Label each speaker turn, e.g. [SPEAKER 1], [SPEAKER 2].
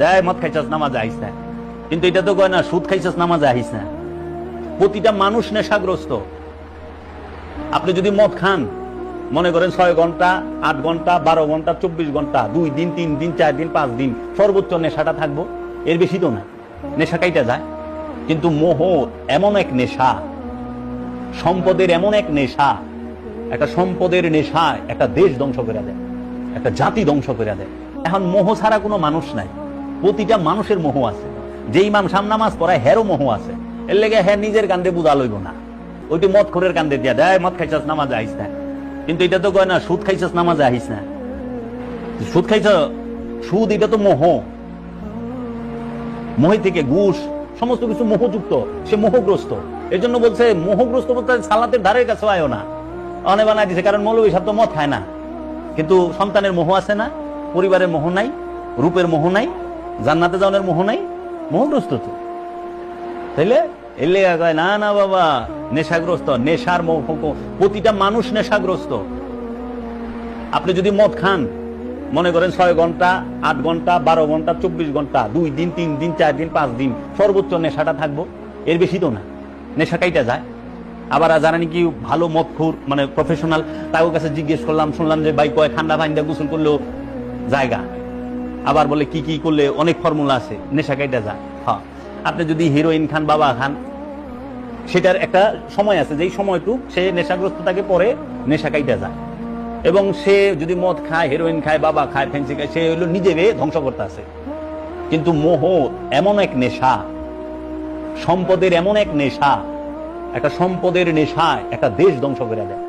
[SPEAKER 1] দেয় মদ খাইছাস, নামাজে আইস না। কিন্তু এটা তো কয় না, সুদ খাইছাস, নামাজে আইস না। প্রতিটা মানুষ নেশাগ্রস্ত। আপনি যদি মদ খান, মনে করেন ছয় ঘণ্টা, আট ঘণ্টা, বারো ঘণ্টা, চব্বিশ ঘণ্টা, দুই দিন, তিন দিন, চার দিন, পাঁচ দিন, সর্বোচ্চ নেশাটা থাকব। এর বেশি তো না। নেশা কাইটা যায়। কিন্তু মোহ এমন এক নেশা, সম্পদের এমন এক নেশা, একটা সম্পদের নেশায় একটা দেশ ধ্বংস করে দেয়, একটা জাতি ধ্বংস করে দেয়। এখন মোহ ছাড়া কোনো মানুষ নাই। প্রতিটা মানুষের মোহ আছে। যেই মানুষ নামাজ পড়ায়, হেরও মোহ আছে। এর লেগে হ্যাঁ নিজের কান্দে বুঝা লইব না। ওইটি মদ খোরের কান্দে দিয়া, দেয়, মদ খাইছাস, নামাজে আইস না। কিন্তু এটা তো কয় না, সুদ খাইছাস, নামাজে আইস না। সুদ খাইছ, সুদ এটা তো মোহ। মোহে থেকে ঘুষ, সমস্ত কিছু মোহযুক্ত, সে মোহগ্রস্ত। এর জন্য বলছে, মোহগ্রস্ত বলতে সালাতের ধারের কাছে আয়ো না। অনে বানাই দিছে, কারণ মৌলবী সাহেব তো মদ খায় না। কিন্তু সন্তানের মোহ আছে না, পরিবারের মোহ নাই, রূপের মোহ নাই জান্নাতে যাওয়ার মোহ নাই? মোহগ্রস্ত তো। তাইলে এলে কয়, না না, বাবা, নেশাগ্রস্ত, নেশার মোহ প্রতিটা মানুষ নেশাগ্রস্ত। আপনি যদি মদ খান, মনে করেন ছয় ঘণ্টা, আট ঘণ্টা, বারো ঘণ্টা, চব্বিশ ঘণ্টা, দুই দিন, তিন দিন, চার দিন, পাঁচ দিন, সর্বোচ্চ নেশাটা থাকব। এর বেশি তো না। নেশা কাইটা যায়। আবার যারা নাকি ভালো মদখুর মানে প্রফেশনাল তাদের কাছে জিজ্ঞেস করলাম, শুনলাম যে ভাই কয় ঠান্ডা ফাইন্দা গোসল করলেও জায়গা? আবার বলে, কি কি করলে? অনেক ফর্মুলা আছে, নেশা কাইটা যা। হ্যাঁ আপনি যদি হিরোইন খান, বাবা খান, সেটার একটা সময় আছে, যেই সময়টুক সে নেশাগ্রস্ত থাকে পরে নেশা কাইটা যায় এবং সে যদি মদ খায় হিরোইন খায়, বাবা খায় ফেন্সি খায়, সে হলো নিজেকে ধ্বংস করতে আছে। কিন্তু মোহ এমন এক নেশা, সম্পদের এমন এক নেশা, একটা সম্পদের নেশায় একটা দেশ ধ্বংস করে দেয়।